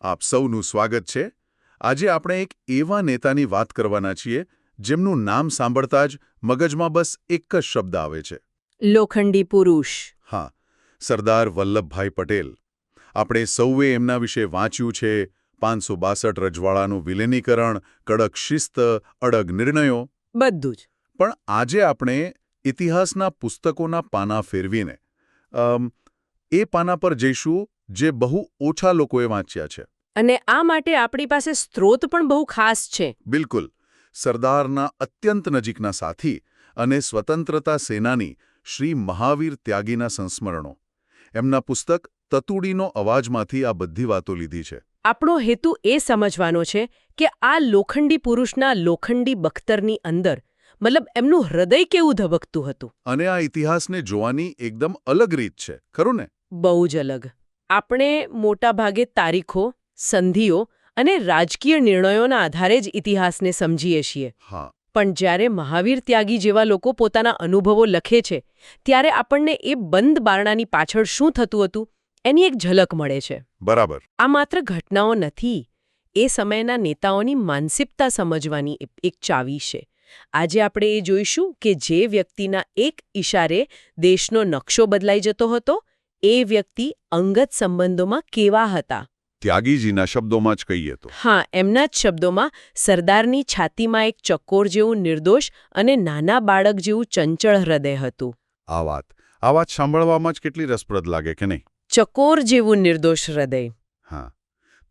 આપ સૌનું સ્વાગત છે. આજે આપણે એક એવા નેતાની વાત કરવાના છીએ જેમનું નામ સાંભળતા જ મગજમાં બસ એક જ શબ્દ આવે છે. લોખંડી પુરુષ. હા સરદાર વલ્લભભાઈ પટેલ. આપણે સૌએ એમના વિશે વાંચ્યું છે પાંચસો બાસઠ રજવાડાનું વિલીનીકરણ કડક શિસ્ત અડગ નિર્ણયો. બધું જ. પણ આજે આપણે ઇતિહાસના પુસ્તકોના પાના ફેરવીને એ પાના પર જઈશું જે બહુ ઓછા લોકોએ વાંચ્યા છે. અને આ માટે આપણી પાસે સ્ત્રોત પણ બહુ ખાસ છે. બિલકુલ. સરદારના અત્યંત નજીકના સાથી અને સ્વતંત્રતા સેનાની શ્રી મહાવીર ત્યાગીના સંસ્મરણો. એમના પુસ્તક તતુડીનો અવાજમાંથી આ બધી વાતો લીધી છે. આપણો હેતુ એ સમજવાનો છે કે આ લોખંડી પુરુષના લોખંડી બખ્તરની અંદર મતલબ એમનું હૃદય કેવું ધબકતું હતું. અને આ ઇતિહાસને જોવાની એકદમ અલગ રીત છે. ખરું ને? બહુ જ અલગ. આપણે મોટાભાગે તારીખો સંધિઓ અને રાજકીય નિર્ણયોના આધારે જ ઇતિહાસને સમજીએ છીએ. પણ જ્યારે મહાવીર ત્યાગી જેવા લોકો પોતાના અનુભવો લખે છે ત્યારે આપણને એ બંધ બારણાની પાછળ શું થતું હતું એની એક ઝલક મળે છે. બરાબર. આ માત્ર ઘટનાઓ નથી એ સમયના નેતાઓની માનસિકતા સમજવાની એક- ચાવી છે. આજે આપણે એ જોઈશું કે જે વ્યક્તિના એક ઇશારે દેશનો નકશો બદલાઈ જતો હતો એ વ્યક્તિ અંગત સંબંધોમાં કેવા હતા? ત્યાગીજીના શબ્દોમાં જ કહીએ તો. હા એમના જ શબ્દોમાં સરદારની છાતીમાં એક ચકોર જેવું નિર્દોષ અને નાના બાળક જેવું ચંચળ હૃદય હતું. આ વાત આ વાત સાંભળવામાં જ કેટલી રસપ્રદ લાગે કે નહીં? ચકોર જેવું નિર્દોષ હૃદય. હા.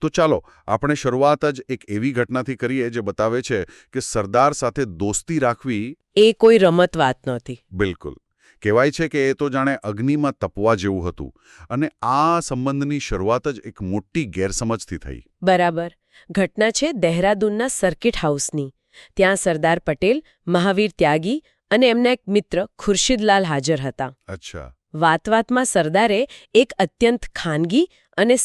તો ચાલો આપણે શરૂઆત જ એક એવી ઘટનાથી કરીએ જે બતાવે છે કે સરદાર સાથે દોસ્તી રાખવી એ કોઈ રમત વાત નહોતી. બિલકુલ. કહેવાય છે કે એ તો જાણે અગ્નિમાં તપવા જેવું હતું અને આ સંબંધની શરૂઆત જ એક મોટી ગેરસમજથી થઈ. બરાબર. ઘટના છે દહેરાદૂનના સર્કિટ હાઉસની. ત્યાં સરદાર પટેલ મહાવીર ત્યાગી અને એમના એક મિત્ર ખુરશીદલાલ હાજર હતા. અચ્છા. વાત વાતમાં સરદારે એક અત્યંત ખાનગી અને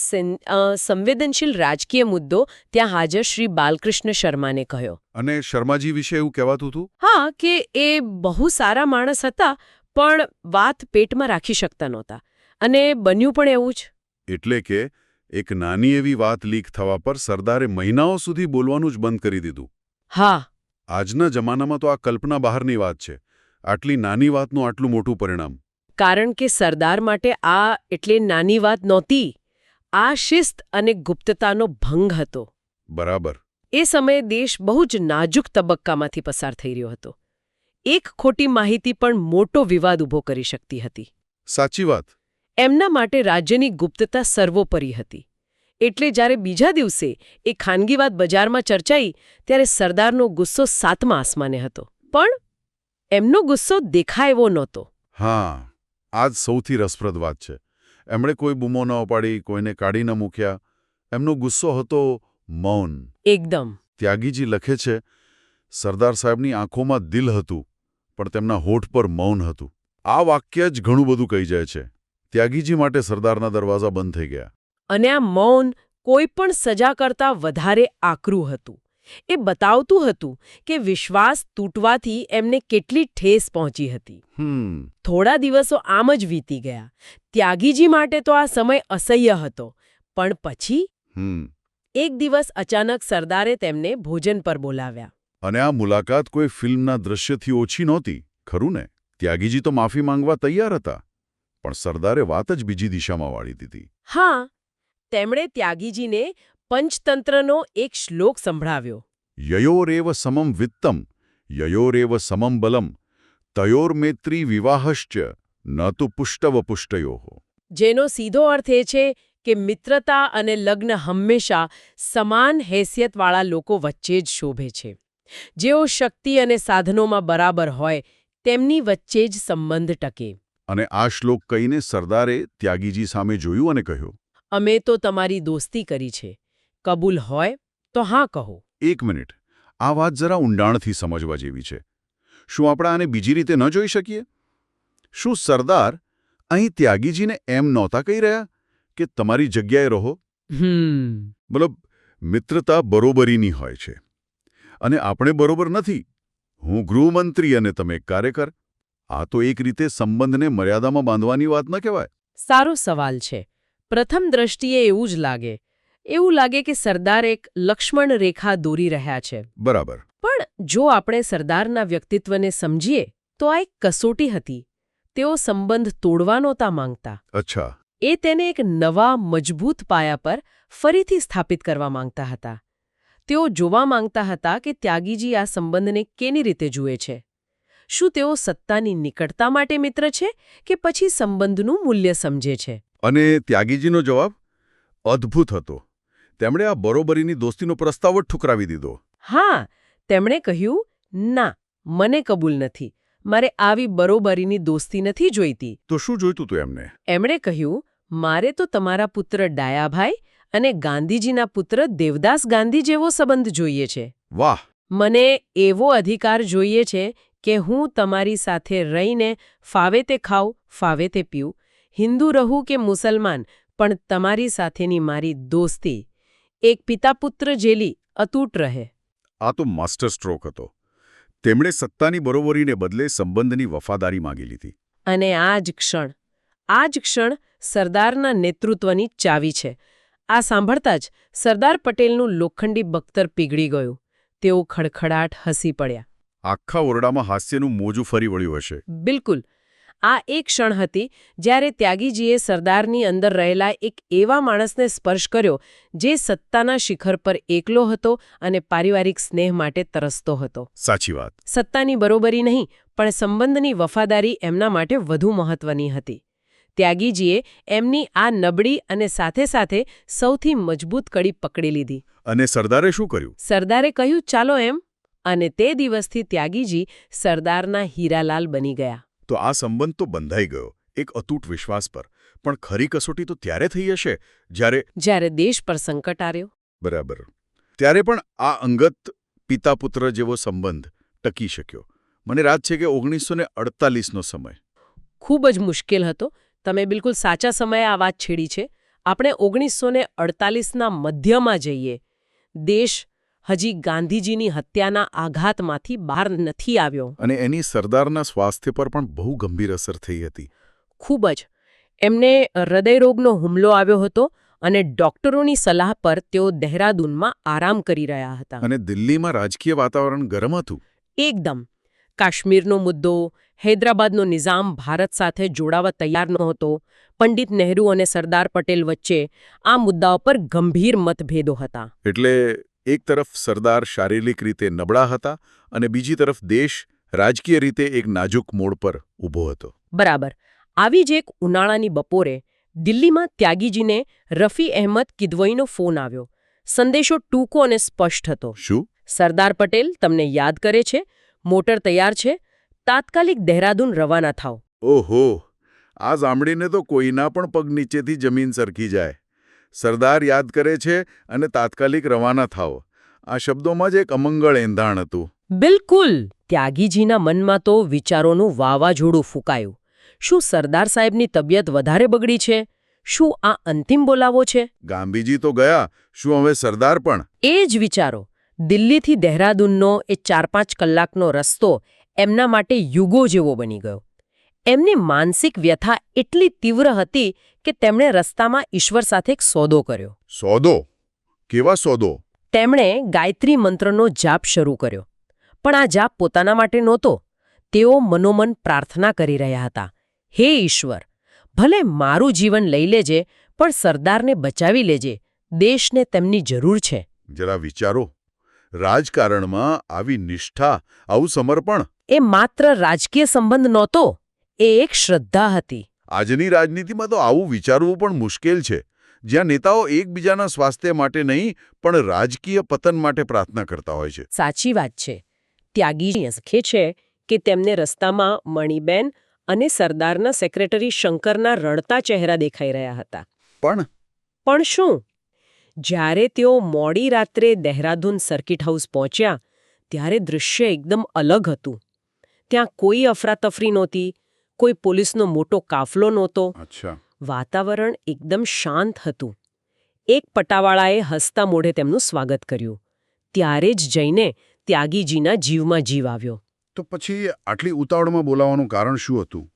સંવેદનશીલ રાજકીય મુદ્દો ત્યાં હાજર શ્રી બાલકૃષ્ણ શર્માને કહ્યો. અને શર્માજી વિશે એવું કહેવાતું હતું? હા કે એ બહુ સારા માણસ હતા પણ વાત પેટમાં રાખી શકતા નહોતા. અને બન્યું પણ એવું જ. એટલે કે એક નાની એવી વાત લીક થવા પર સરદારે મહિનાઓ સુધી બોલવાનું જ બંધ કરી દીધું. હા. આજના જમાનામાં તો આ કલ્પના બહારની વાત છે. આટલી નાની વાતનું આટલું મોટું પરિણામ. કારણ કે સરદાર માટે આ એટલે નાની વાત નહોતી. આ શિસ્ત અને ગુપ્તતાનો ભંગ હતો. બરાબર. એ સમયે દેશ બહુ જ નાજુક તબક્કામાંથી પસાર થઈ રહ્યો હતો. એક ખોટી માહિતી પણ મોટો વિવાદ ઊભો કરી શકતી હતી. સાચી વાત. એમના માટે રાજ્યની ગુપ્તતા સર્વોપરી હતી. એટલે જ્યારે બીજા દિવસે એ ખાનગી વાત બજારમાં ચર્ચાઈ ત્યારે સરદારનો ગુસ્સો સાતમા આસમાને હતો. પણ એમનો ગુસ્સો દેખાય એવો નહોતો. હા આ જ સૌથી રસપ્રદ વાત છે. એમણે કોઈ બૂમો ન ઉપાડી કોઈને કાઢી ન મૂક્યા. એમનો ગુસ્સો હતો મૌન. એકદમ. ત્યાગીજી લખે છે સરદાર સાહેબની આંખોમાં દિલ હતું. પણ તેમના હોઠ પર મૌન હતું. આ વાક્ય જ ઘણું બધું કહી જાય છે. ત્યાગીજી માટે સરદારના દરવાજા બંધ થઈ ગયા. અને આ મૌન કોઈ પણ સજા કરતાં વધારે આકરું હતું. એ બતાવતું હતું કે વિશ્વાસ તૂટવાથી એમને કેટલી ઠેસ પહોંચી હતી. થોડા દિવસો આમ જ વીતી ગયા. ત્યાગીજી માટે તો આ સમય અસહ્ય હતો. પણ પછી? એક દિવસ અચાનક સરદારે તેમને ભોજન પર બોલાવ્યા. અને આ મુલાકાત કોઈ ફિલ્મના દ્રશ્યથી ઓછી નહોતી ખરું ને? ત્યાગીજી તો માફી માંગવા તૈયાર હતા પણ સરદારે વાત જ બીજી દિશામાં વાળી દીધી. હા તેમણે ત્યાગીજીને પંચતંત્રનો એક શ્લોક સંભળાવ્યો. યયોરેવ સમમ વિત્તમ યયોરેવ સમમ બલમ તયોર્મૈત્રી વિવાહશ્ચ ન તો પુષ્ટવ પુષ્ટયો. જેનો સીધો અર્થ એ છે કે મિત્રતા અને લગ્ન હંમેશા સમાન હેસિયતવાળા લોકો વચ્ચે જ શોભે છે. જેઓ શક્તિ અને સાધનોમાં બરાબર હોય તેમની વચ્ચે જ સંબંધ ટકે. અને આ શ્લોક કહીને સરદારે ત્યાગીજી સામે જોયું અને કહ્યું અમે તો તમારી દોસ્તી કરી છે. કબૂલ હોય તો હા કહો. એક મિનિટ. આ વાત જરા ઊંડાણથી સમજવા જેવી છે. શું આપણે આને બીજી રીતે ન જોઈ શકીએ? શું સરદાર અહીં ત્યાગીજીને એમ નહોતા કહી રહ્યા કે તમારી જગ્યાએ રહો? મતલબ મિત્રતા બરોબરીની હોય છે. અને આપણે બરોબર નથી. હું ગૃહમંત્રી અને તમે એક કાર્યકર. આ તો એક રીતે સંબંધને મર્યાદામાં બાંધવાની વાત ન કહેવાય. સારો સવાલ છે. પ્રથમ દ્રષ્ટિએ એવું જ લાગે. એવું લાગે કે સરદાર એક લક્ષ્મણ રેખા દોરી રહ્યા છે. બરાબર. પણ જો આપણે સરદારના વ્યક્તિત્વને સમજીએ તો આ એક કસોટી હતી. તેઓ સંબંધ તોડવા નહોતા માંગતા. અચ્છા. એ તેને એક નવા મજબૂત પાયા પર ફરીથી સ્થાપિત કરવા માંગતા હતા. તેઓ જોવા માંગતા હતા કે ત્યાગીજી આ સંબંધને કેની રીતે જુએ છે? શું તેઓ સત્તાની નિકટતા માટે મિત્ર છે કે પછી સંબંધનું મૂલ્ય સમજે છે? અને ત્યાગીજીનો જવાબ અદ્ભુત હતો. તેમણે આ બરોબરીની દોસ્તીનો પ્રસ્તાવ જ ઠુકરાવી દીધો. હા તેમણે કહ્યું ના મને કબૂલ નથી. મારે આવી બરોબરીની દોસ્તી નથી જોઈતી. તો શું જોઈતું હતું એમને? એમણે કહ્યું મારે તો તમારા પુત્ર ડાયાભાઈ અને ગાંધીજીના પુત્ર દેવદાસ ગાંધી જેવો સંબંધ જોઈએ છે. વાહ! મને એવો અધિકાર જોઈએ છે કે હું તમારી સાથે રહીને ફાવે તે ખાઉં ફાવે તે પીઉં હિન્દુ રહું કે મુસલમાન પણ તમારી સાથેની મારી દોસ્તી એક પિતાપુત્ર જેલી અતૂટ રહે. આ તો માસ્ટર સ્ટ્રોક હતો. તેમણે સત્તાની બરોબરીને બદલે સંબંધની વફાદારી માંગી લીધી. અને આ જ ક્ષણ આ જ ક્ષણ સરદારના નેતૃત્વની ચાવી છે. આ સાંભળતા જ સરદાર પટેલનું લોખંડી બખ્તર પીગળી ગયું. તેઓ ખડખડાટ હસી પડ્યા. આખા ઓરડામાં હાસ્યનું મોજું ફરી વળ્યું હશે. બિલકુલ. આ એક ક્ષણ હતી જ્યારે ત્યાગીજીએ સરદારની અંદર રહેલા એક એવા માણસને સ્પર્શ કર્યો જે સત્તાના શિખર પર એકલો હતો અને પારિવારિક સ્નેહ માટે તરસતો હતો. સાચી વાત. સત્તાની બરોબરી નહીં પણ સંબંધની વફાદારી એમના માટે વધુ મહત્વની હતી. ત્યાગીજીએ એમની આ નબળી અને સાથે સાથે સૌથી મજબૂત કડી પકડી લીધી. અને સરદારે શું કર્યું? સરદારે કહ્યું ચાલો એમ. અને તે દિવસથી ત્યાગીજી સરદારના હીરાલાલ બની ગયા. તો આ સંબંધ તો બંધાઈ ગયો એક અતૂટ વિશ્વાસ પર. પણ ખરી કસોટી તો ત્યારે થઈ હશે જ્યારે જ્યારે દેશ પર સંકટ આવ્યો બરાબર. ત્યારે પણ આ અંગત પિતા પુત્ર જેવો સંબંધ ટકી શક્યો. મને રાત છે કે ઓગણીસો ને અડતાલીસનો સમય. ખૂબ જ મુશ્કેલ હતો તમે બિલકુલ સાચા સમયે આ વાત છેડી છે. આપણે ઓગણીસો ને અડતાલીસના મધ્યમાં જઈએ. દેશ હજી ગાંધીજીની હત્યાના આઘાતમાંથી બહાર નથી આવ્યો. અને એની સરદારના સ્વાસ્થ્ય પર પણ બહુ ગંભીર અસર થઈ હતી. ખૂબ જ. એમને હૃદયરોગનો હુમલો આવ્યો હતો અને ડોક્ટરોની સલાહ પર તેઓ દહેરાદૂનમાં આરામ કરી રહ્યા હતા. અને દિલ્હીમાં રાજકીય વાતાવરણ ગરમ હતું. એકદમ. કાશ્મીરનો મુદ્દો હૈદરાબાદનો નિઝામ ભારત સાથે જોડાવા તૈયાર નહોતો. પંડિત નહેરુ અને સરદાર પટેલ વચ્ચે આ મુદ્દાઓ પર ગંભીર મતભેદો હતા. એટલે એક તરફ સરદાર શારીરિક રીતે નબળા હતા અને બીજી તરફ દેશ રાજકીય રીતે એક નાજુક મોડ પર ઊભો હતો. બરાબર. આવી જ એક ઉનાળાની બપોરે દિલ્હીમાં ત્યાગીજીને રફી અહેમદ કિદવઈનો ફોન આવ્યો. સંદેશો ટૂંકો અને સ્પષ્ટ હતો. શું? સરદાર પટેલ તમને યાદ કરે છે? મોટર તૈયાર છે? તાત્કાલિક દહેરાદૂન રવાના થાઓ. ઓહો આ સાંભળીને તો કોઈના પણ પગ નીચેથી જમીન સરકી જાય. સરદાર યાદ કરે છે અને તાત્કાલિક રવાના થાઓ. આ શબ્દોમાં જ એક અમંગળ એંધાણ હતું. બિલકુલ! ત્યાગીજીના મનમાં તો વિચારોનું વાવાઝોડું ફૂંકાયું. શું સરદાર સાહેબની તબિયત વધારે બગડી છે? શું આ અંતિમ બોલાવો છે? ગાંધીજી તો ગયા શું હવે સરદાર પણ? એ જ વિચારો. દિલ્હીથી દહેરાદૂનનો એ ચાર પાંચ કલાકનો રસ્તો એમના માટે યુગો જેવો બની ગયો. એમની માનસિક વ્યથા એટલી તીવ્ર હતી કે તેમણે રસ્તામાં ઈશ્વર સાથે એક સોદો કર્યો. સોદો? કેવા સોદો? તેમણે ગાયત્રી મંત્રનો જાપ શરૂ કર્યો. પણ આ જાપ પોતાના માટે નહોતો. તેઓ મનોમન પ્રાર્થના કરી રહ્યા હતા. હે ઈશ્વર ભલે મારું જીવન લઈ લેજે પણ સરદારને બચાવી લેજે. દેશને તેમની જરૂર છે. જરા વિચારો. રાજકારણમાં આવી નિષ્ઠા આવું સમર્પણ એ માત્ર રાજકીય સંબંધ નહોતો એ એક શ્રદ્ધા હતી. આજની રાજનીતિમાં તો આવું વિચારવું પણ મુશ્કેલ છે. જ્યાં નેતાઓ એકબીજાના સ્વાસ્થ્ય માટે નહીં પણ રાજકીય પતન માટે પ્રાર્થના કરતા હોય છે. સાચી વાત છે. ત્યાગી સખે છે કે તેમને રસ્તામાં મણિબેન અને સરદારના સેક્રેટરી શંકરના રડતા ચહેરા દેખાઈ રહ્યા હતા. પણ પણ શું? જ્યારે તેઓ મોડી રાત્રે દહેરાદૂન સર્કિટ હાઉસ પહોંચ્યા ત્યારે દૃશ્ય એકદમ અલગ હતું. ત્યાં કોઈ અફરાતફરી નહોતી કોઈ પોલીસનો મોટો કાફલો નહોતો. વાતાવરણ એકદમ શાંત હતું. એક પટાવાળાએ હસતા મોઢે તેમનું સ્વાગત કર્યું. ત્યારે જ જઈને ત્યાગીજીના જીવમાં જીવ આવ્યો. તો પછી આટલી ઉતાવળમાં બોલાવવાનું કારણ શું હતું?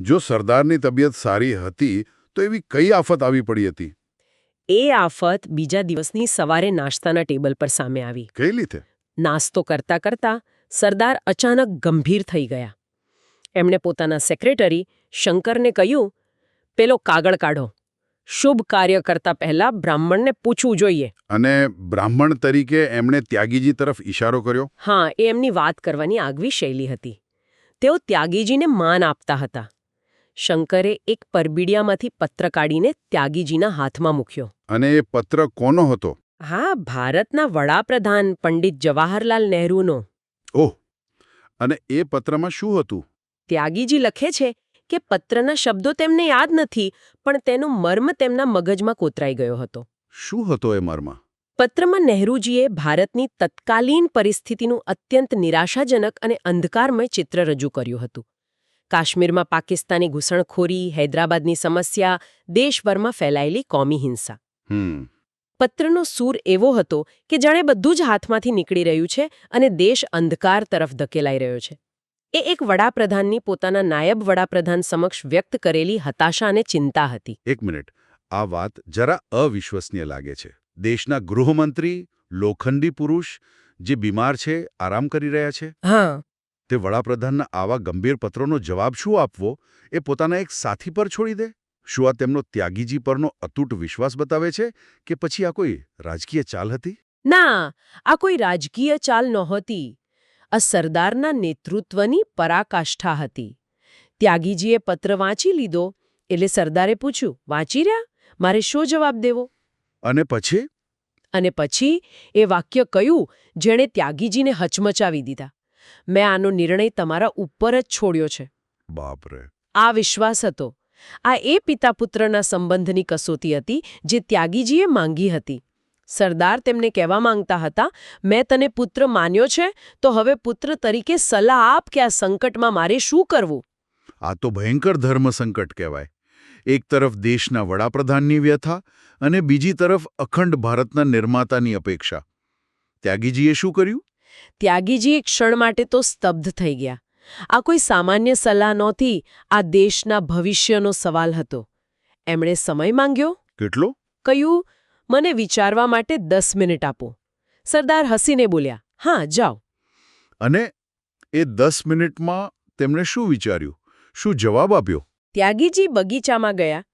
જો સરદારની તબિયત સારી હતી તો એવી કઈ આફત આવી પડી હતી? એ આફત બીજા દિવસની સવારે નાસ્તાના ટેબલ પર સામે આવી. કઈ રીતે નાસ્તો કરતા કરતા સરદાર અચાનક ગંભીર થઈ ગયા. એમણે પોતાના સેક્રેટરી શંકરને કહ્યું પેલો કાગળ કાઢો. શુભ કાર્ય કરતા પહેલા બ્રાહ્મણને પૂછવું જોઈએ. અને બ્રાહ્મણ તરીકે એમણે ત્યાગીજી તરફ ઈશારો કર્યો? હા એ એમની વાત કરવાની આગવી શૈલી હતી. તેઓ ત્યાગીજીને માન આપતા હતા. શંકરે એક પરબીડિયામાંથી પત્ર કાઢીને ત્યાગીજીના હાથમાં મૂક્યો. અને એ પત્ર કોનો હતો? હા ભારતના વડાપ્રધાન પંડિત જવાહરલાલ નહેરુનો. ઓહ. અને એ પત્રમાં શું હતું? ત્યાગીજી લખે છે કે પત્રના શબ્દો તેમને યાદ નથી પણ તેનું મર્મ તેમના મગજમાં કોતરાઈ ગયો હતો. શું હતો એ મર્મ? પત્રમાં નહેરુજીએ ભારતની તત્કાલીન પરિસ્થિતિનું અત્યંત નિરાશાજનક અને અંધકારમય ચિત્ર રજૂ કર્યું હતું. કાશ્મીરમાં પાકિસ્તાની ઘૂસણખોરી હૈદરાબાદની સમસ્યા દેશભરમાં ફેલાયેલી કોમી હિંસા. પત્રનો સૂર એવો હતો કે જાણે બધું જ હાથમાંથી નીકળી રહ્યું છે અને દેશ અંધકાર તરફ ધકેલાઈ રહ્યો છે. એ એક વડાપ્રધાનની પોતાના નાયબ વડાપ્રધાન સમક્ષ વ્યક્ત કરેલી હતાશા અને ચિંતા હતી. એક મિનિટ. આ વાત જરા અવિશ્વસનીય લાગે છે. દેશના ગૃહમંત્રી લોખંડી પુરુષ જે બીમાર છે આરામ કરી રહ્યા છે? હા. તે વડાપ્રધાનના આવા ગંભીર પત્રોનો જવાબ શું આપવો? એ પોતાના એક સાથી પર છોડી દે? શું આ તેમનો ત્યાગીજી પરનો અતૂટ વિશ્વાસ બતાવે છે કે પછી આ કોઈ રાજકીય ચાલ હતી? ના આ કોઈ રાજકીય ચાલ નહોતી. આ સરદારના નેતૃત્વની પરાકાષ્ઠા હતી. ત્યાગીજીએ પત્ર વાંચી લીધો એટલે સરદારે પૂછ્યું વાંચી રહ્યા? મારે શો જવાબ દેવો? અને પછી? અને પછી એ વાક્ય કયું જેણે ત્યાગીજીને હચમચાવી દીધા. મેં આનો નિર્ણય તમારા ઉપર જ છોડ્યો છે. બાપરે. આ વિશ્વાસ હતો. આ એ પિતા પુત્રના સંબંધની કસોટી હતી જે ત્યાગીજીએ માંગી હતી. સરદાર તેમને કહેવા માંગતા હતા મેં તને પુત્ર માન્યો છે તો હવે પુત્ર તરીકે સલાહ આપ કે આ સંકટમાં મારે શું કરવું? આ તો ભયંકર ધર્મ સંકટ કહેવાય. એક તરફ દેશના વડાપ્રધાનની વ્યથા અને બીજી તરફ અખંડ ભારતના નિર્માતાની અપેક્ષા. ત્યાગીજીએ શું કર્યું? ત્યાગીજી એક ક્ષણ માટે તો સ્તબ્ધ થઈ ગયા. આ કોઈ સામાન્ય સલાહ નહોતી આ દેશના ભવિષ્યનો સવાલ હતો. એમણે સમય માંગ્યો? કેટલો? કહ્યું મને વિચારવા માટે દસ મિનિટ આપો. સરદાર હસીને બોલ્યા હા જાઓ. અને એ દસ મિનિટમાં તેમણે શું વિચાર્યું? શું જવાબ આપ્યો? ત્યાગીજી બગીચામાં ગયા.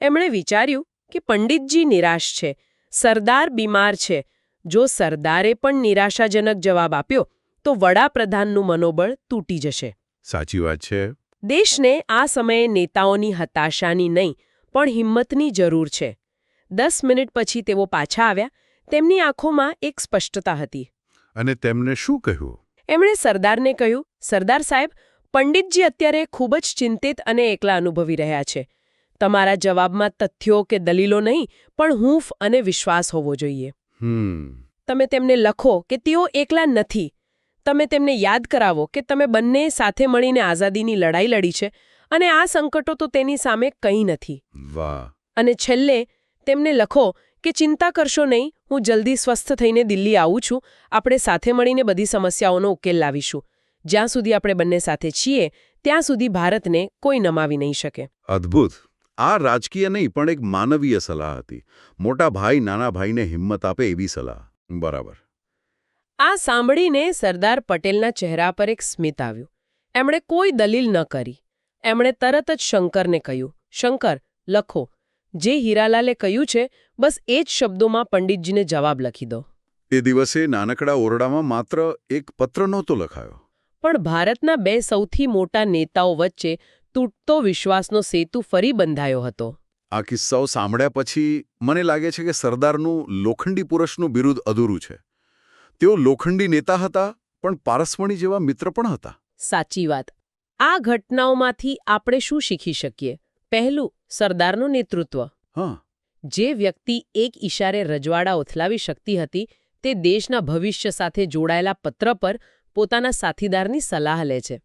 એમણે વિચાર્યું કે પંડિતજી નિરાશ છે સરદાર બીમાર છે. જો સરદારે પણ નિરાશાજનક જવાબ આપ્યો તો વડાપ્રધાનનું મનોબળ તૂટી જશે. સાચી વાત છે. દેશને આ સમયે નેતાઓની હતાશાની નહીં પણ હિંમતની જરૂર છે. દસ મિનિટ પછી તેઓ પાછા આવ્યા તેમની આંખોમાં એક સ્પષ્ટતા હતી. અને તેમને શું કહ્યું? એમણે સરદારને કહ્યું સરદાર સાહેબ પંડિતજી અત્યારે ખૂબ જ ચિંતિત અને એકલા અનુભવી રહ્યા છે. તમારા જવાબમાં તથ્યો કે દલીલો નહીં પણ હૂંફ અને વિશ્વાસ હોવો જોઈએ. તમે તેમને લખો કે તેઓ એકલા નથી તમે તેમને યાદ કરાવો કે તમે બંને સાથે મળીને આઝાદીની લડાઈ લડી છે અને આ સંકટો તો તેની સામે કંઈ નથી. વાહ. અને છેલ્લે તેમને લખો કે ચિંતા કરશો નહીં હું જલ્દી સ્વસ્થ થઈને દિલ્હી આવું છું. આપણે સાથે મળીને બધી સમસ્યાઓનો ઉકેલ લાવીશું. જ્યાં સુધી આપણે બંને સાથે છીએ ત્યાં સુધી ભારતને કોઈ નમાવી નહીં શકે. અદ્ભુત. આ રાજકીય નહીં પણ એક માનવીય સલાહ હતી. મોટા ભાઈ નાના ભાઈને હિંમત આપે એવી સલાહ. બરાબર. આ સાંભળીને સરદાર પટેલના ચહેરા પર એક સ્મિત આવ્યું. એમણે કોઈ દલીલ ન કરી. એમણે તરત જ શંકરને કહ્યું શંકર લખો. જે હીરાલાલે કહ્યું છે બસ એ જ શબ્દોમાં પંડિતજીને જવાબ લખી દો. એ દિવસે નાનકડા ઓરડામાં માત્ર એક પત્ર નહોતો લખાયો. પણ ભારતના બે સૌથી મોટા નેતાઓ વચ્ચે તૂટતો વિશ્વાસનો સેતુ ફરી બંધાયો હતો. આ કિસ્સાઓ સાંભળ્યા પછી મને લાગે છે કે સરદારનું લોખંડી પુરુષનું બિરુદ અધૂરું છે. તેઓ લોખંડી નેતા હતા પણ પારસમણી જેવા મિત્ર પણ હતા. સાચી વાત. આ ઘટનાઓમાંથી આપણે શું શીખી શકીએ? પહેલું સરદારનું નેતૃત્વ. હા. જે વ્યક્તિ એક ઈશારે રજવાડા ઓથલાવી શકતી હતી તે દેશના ભવિષ્ય સાથે જોડાયેલા પત્ર પર પોતાના સાથીદારની સલાહ લે છે.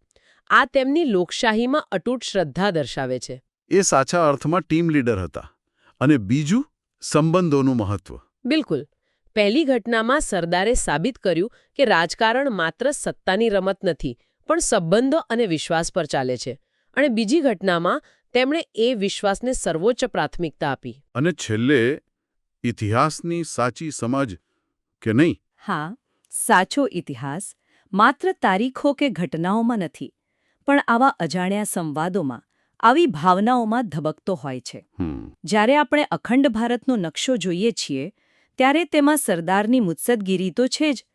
આ તેમની લોકશાહીમાં અટૂટ શ્રદ્ધા દર્શાવે છે. એ સાચા અર્થમાં ટીમ લીડર હતા. અને બીજું સંબંધોનું મહત્વ. બિલકુલ. પહેલી ઘટનામાં સરદારે સાબિત કર્યું કે રાજકારણ માત્ર સત્તાની રમત નથી પણ સંબંધો અને વિશ્વાસ પર ચાલે છે. અને બીજી ઘટનામાં તેમણે એ વિશ્વાસને સર્વોચ્ચ પ્રાથમિકતા આપી. અને છેલ્લે ઇતિહાસની સાચી સમજ કે નહીં? હા સાચો ઇતિહાસ માત્ર તારીખો કે ઘટનાઓમાં નથી પણ આવા અજાણ્યા સંવાદોમાં આવી ભાવનાઓમાં ધબકતો હોય છે. જ્યારે આપણે અખંડ ભારતનો નકશો જોઈએ છીએ ત્યારે તેમાં સરદારની મુત્સદગીરી તો છે જ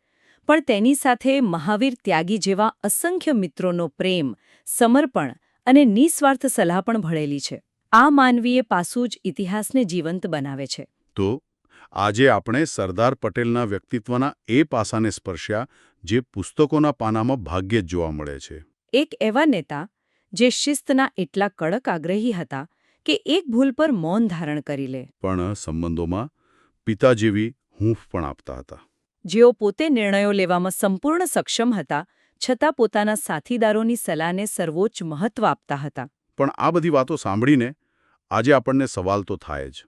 પણ તેની સાથે મહાવીર ત્યાગી જેવા અસંખ્ય મિત્રોનો પ્રેમ સમર્પણ અને નિસ્વાર્થ સલાહ પણ ભળેલી છે. આ માનવીય પાસું જ ઇતિહાસને જીવંત બનાવે છે. તો આજે આપણે સરદાર પટેલના વ્યક્તિત્વના એ પાસાને સ્પર્શ્યા જે પુસ્તકોના પાનામાં ભાગ્યે જ જોવા મળે છે. એક એવા નેતા જે શિસ્તના એટલા કડક આગ્રહી હતા કે એક ભૂલ પર મૌન ધારણ કરી લે. પણ સંબંધોમાં પિતા જેવી હૂંફ પણ આપતા હતા. જેઓ પોતે નિર્ણયો લેવામાં સંપૂર્ણ સક્ષમ હતા છતાં પોતાના સાથીદારોની સલાહને સર્વોચ્ચ મહત્વ આપતા હતા. પણ આ બધી વાતો સાંભળીને આજે આપણને સવાલ તો થાય જ.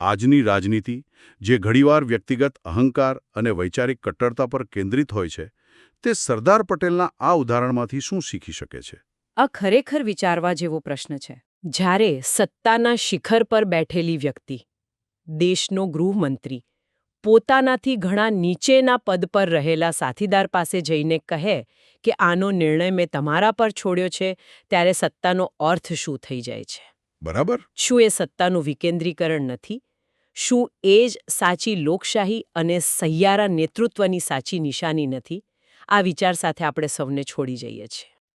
આજની રાજનીતિ જે ઘણીવાર વ્યક્તિગત અહંકાર અને વૈચારિક કટ્ટરતા પર કેન્દ્રિત હોય છે તે સરદાર પટેલના આ ઉદાહરણમાંથી શું શીખી શકે છે? આ ખરેખર વિચારવા જેવો પ્રશ્ન છે. જ્યારે સત્તાના શિખર પર બેઠેલી વ્યક્તિ દેશનો ગૃહમંત્રી પોતાનાથી ઘણા નીચેના પદ પર રહેલા સાથીદાર પાસે જઈને કહે કે આનો નિર્ણય મેં તમારા પર છોડ્યો છે ત્યારે સત્તાનો અર્થ શું થઈ જાય છે? બરાબર. શું એ સત્તાનું વિકેન્દ્રીકરણ નથી? શું એ જ સાચી લોકશાહી અને સહિયારા નેતૃત્વની સાચી નિશાની નથી? આ વિચાર સાથે આપણે સૌને છોડી જઈએ છીએ.